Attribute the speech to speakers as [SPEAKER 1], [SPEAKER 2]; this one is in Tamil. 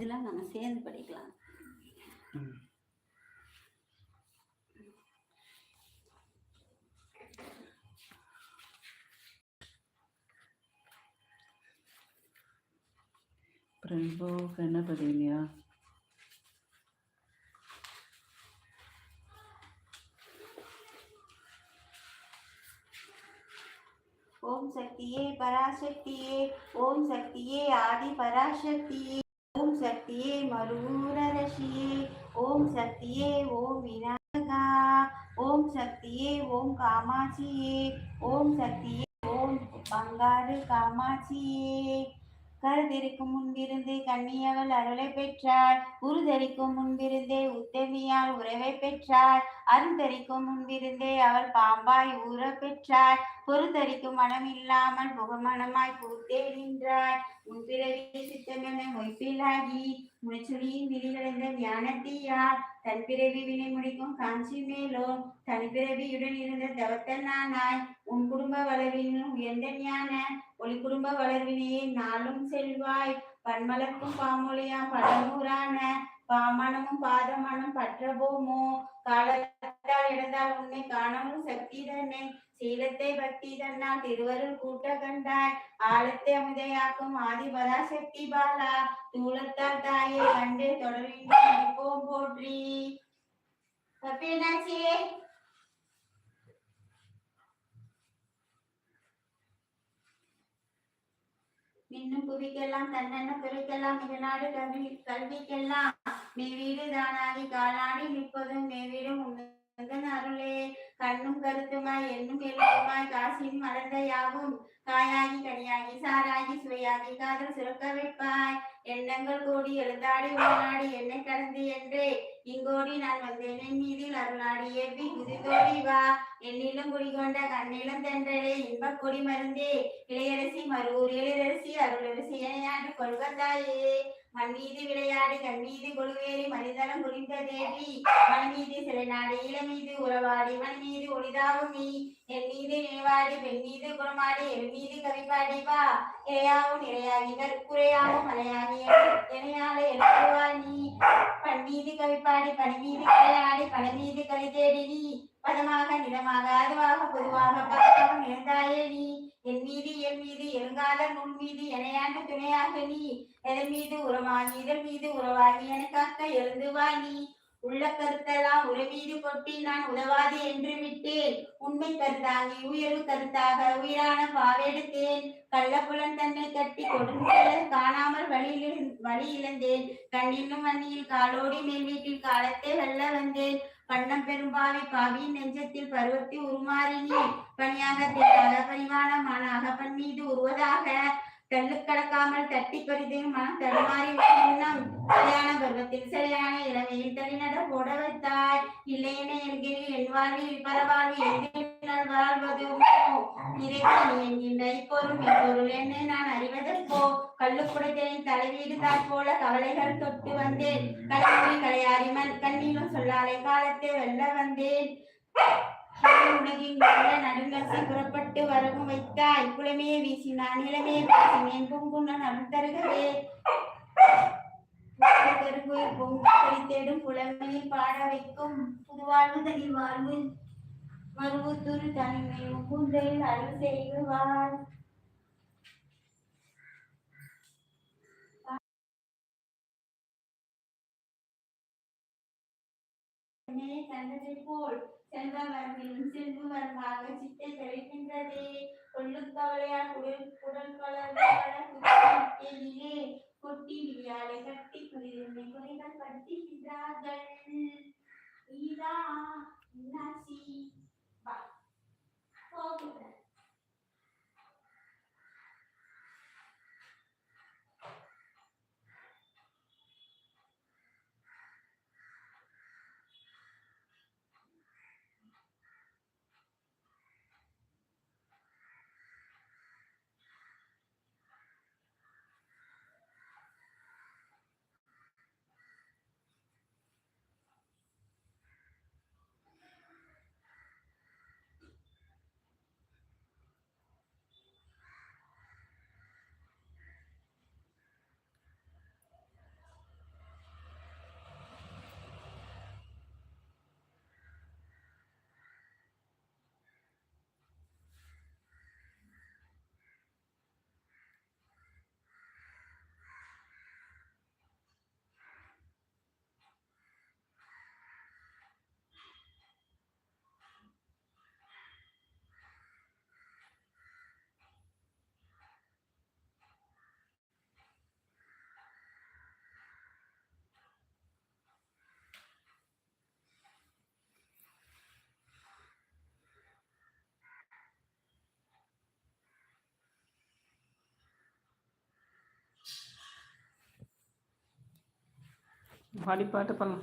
[SPEAKER 1] இதெல்லாம் நம்ம சேர்ந்து படிக்கலாம்.
[SPEAKER 2] பிரபு கணபதியா
[SPEAKER 1] ஓம் சக்தியே பராசக்தியே ஓம் சக்தியே ஆதி பராசக்தியே. சக்தியே மருரரசியே ஓம் சக்தியே ஓம் விநாயகா. ஓம் சக்தியே ஓம் காமாட்சியே. ஓம் சக்தியே ஓம் பங்காரு காமாட்சியே. கருதிருக்கும் முன்பிருந்தே கண்ணியவள் அருளை பெற்றாள். உருதரிக்கும் முன்பிருந்தே உத்தமியால் உறவை பெற்றார் அருந்தரிக்கும் முன்பிருந்தே அவள் பாம்பாய் ஊற பெற்றாள் பொறுத்தரிக்கும் மனம் இல்லாமல் புகமனமாய் பூத்தே நின்றாய் முன்பிறவி சித்தமென மொய்ப்பிலாகி முனிச்சுழியின் விரிவடைந்த ஞானத்தியார். தன் பிறவி வினை முடிக்கும் காஞ்சி மேலோன். தனிப்பிறவியுடன் இருந்த தவத்தனானாய் உன் குடும்ப வளர்வினும் உயர்ந்த ஞான. ஒளி குடும்ப வளர்வினையே நாளும் செல்வாய். பன்மலக்கும் பாமொழியாம் படநூறான பாமனமும் பாதமனம் பற்றபோமோ? காலத்தால் இடந்தால் உன்னை காணவும் சக்தி தன்னை சீலத்தை பக்தி தன்னால் திருவருள் கூட்ட கண்டாய் ஆழத்தை அமுதையாக்கும் ஆதி பராசக்தி பாலா தூளத்தால் தாயை கண்டு தொடர்கின்ற போற்றி. தப்பினாச்சியே மின்னும் புவிக்கெல்லாம் தன்னென்ன துறைக்கெல்லாம் இருநாடு கல்வி கல்விக்கெல்லாம். மே வீடு தானாகி காலாடி நிற்பதும் மே வீடும் உன்னதன் அருளே. கண்ணும் கருத்துமாய் எண்ணும் எழுத்துமாய் காசின் மலர்ந்த யாவும். காயாகி கனியாகி சாராகி சுவையாகி காதல் சுரக்க வைப்பாய். எண்ணங்கள் கூடி எழுந்தாடி உள்நாடி என்னை கடந்து என்றே. இங்கோடி நான் வந்தேன் என் மீதில் அருளாடி ஏவி குதித்தோடி வா. என்னிலும் குடிகொண்ட கண்ணிலும் தென்றலே இன்பக் கொடி மருந்தே. இளையரசி மருவூர் இளையரசி அருளரசி எனையாண்டு கொள்வந்தாயே. மண் மீது விளையாடி கண் கொழுவேறி மனிதனம் குளிர்ந்த தேடி மண்மீது சிலை நாடு இள உறவாடி மண்மீது ஒளிதாகும் நீ. என் மீது நினைவாடி பெண் மீது குணமாடி என் மீது கவிப்பாடி வா. இறையாவும் இறையாகி கற்குறையாவும் மலையாகி இணையாலே எழுதுவாய் நீ. பண் பாடி கவிப்பாடி ஆடி மீது தேடி நீ பதமாக நிலமாக அதுவாக பொதுவாக பதமாக இருந்தாயே நீ. என் மீது என் மீது எழுங்காத நுண் மீது எனையாண்டு துணையாக நீ. எதன் மீது உறவாகி இதன் மீது உறவாகி எனக்காக எழுந்து வா நீ. உள்ள கருத்தெல்லாம் உறவீடு கொட்டி நான் உதவாது என்று விட்டேன். உண்மை கருத்தாகி உயர்வு கருத்தாக உயிரான பாவெடுத்தேன் கள்ளப்புலன் தன்னை கட்டி கொடுங்கல காணாமல் வழியில் வழி இழந்தேன் கண்ணினும் வண்ணியில் காலோடி மேல் வீட்டில் காலத்தை வெல்ல வந்தேன். பண்ணம் பெரும்பாவி பாவியின் நெஞ்சத்தில் பருவத்தி உருமாறினி பணியாக தேடாத பரிவான மனாக மீது உருவதாக. தள்ளு கடக்காமல் தட்டி பறிதேன் மனம் தடுமாறி உலகத்தில் சரியான இளமையில் தனிநட போட வைத்தாய் இல்லையென என்கிறீர் என் வாழ்வில் பரவாழ்வு என்கிறீர்கள் வாழ்வது இறைவன் நீ என்கின்ற இப்பொருள் இப்பொருள் என்னை நான் அறிவதற்கோ கள்ளுக்குடைத்தேன் தலைவீடு தாய் போல கவலைகள் தொட்டு வந்தேன். கலைமொழி கலையாரிமன் கண்ணிலும் சொல்லாலை காலத்தை வெல்ல வந்தேன். நடுங்கசி புறப்பட்டு வரவும் வைத்தாய். குளமே வீசினான் இளமே பேசினேன் பொங்குண்ணன் அருள் தருகவே. கருங்குயில் பொங்கி தேடும் புலமையில் பாட வைக்கும் புதுவாழ்வு தனி வாழ்வு மருவத்தூர் தனிமை பூந்தையில் அருள் செய்வார் என்னை கண்டதை போல் செல்வ வரம்பிலும் செல்வ வரம்பாக சித்தை தெளிக்கின்றதே கொள்ளுக்கவலையால் கவலையால் குடல் குடல் கலர்களிலே கொட்டி விழியாலை கட்டி குளிர்மை குறைகள் படுத்துகின்றார்கள் ஈரா
[SPEAKER 3] பாடி பாட்டு பண்ணலாம்